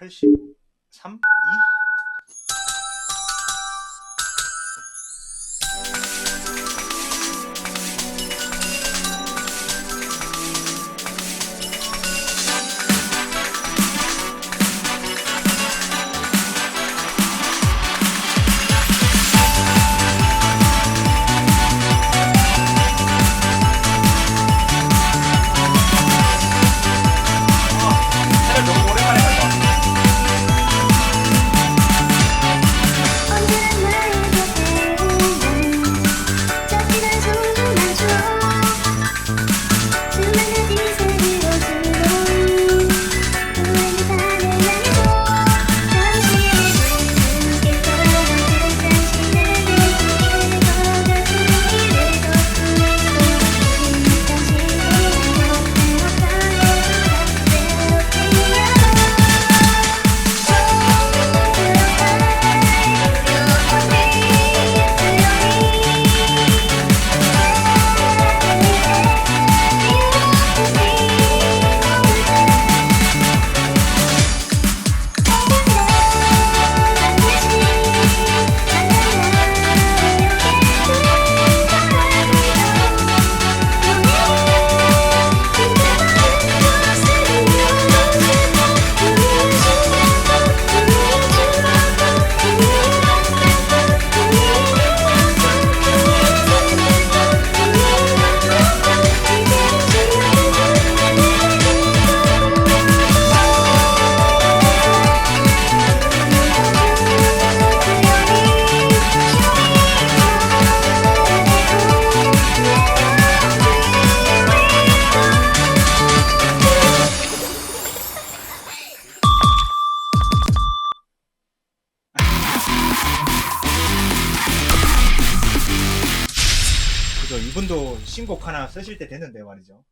83? 2? 이분도 신곡 하나 쓰실 때 됐는데 말이죠.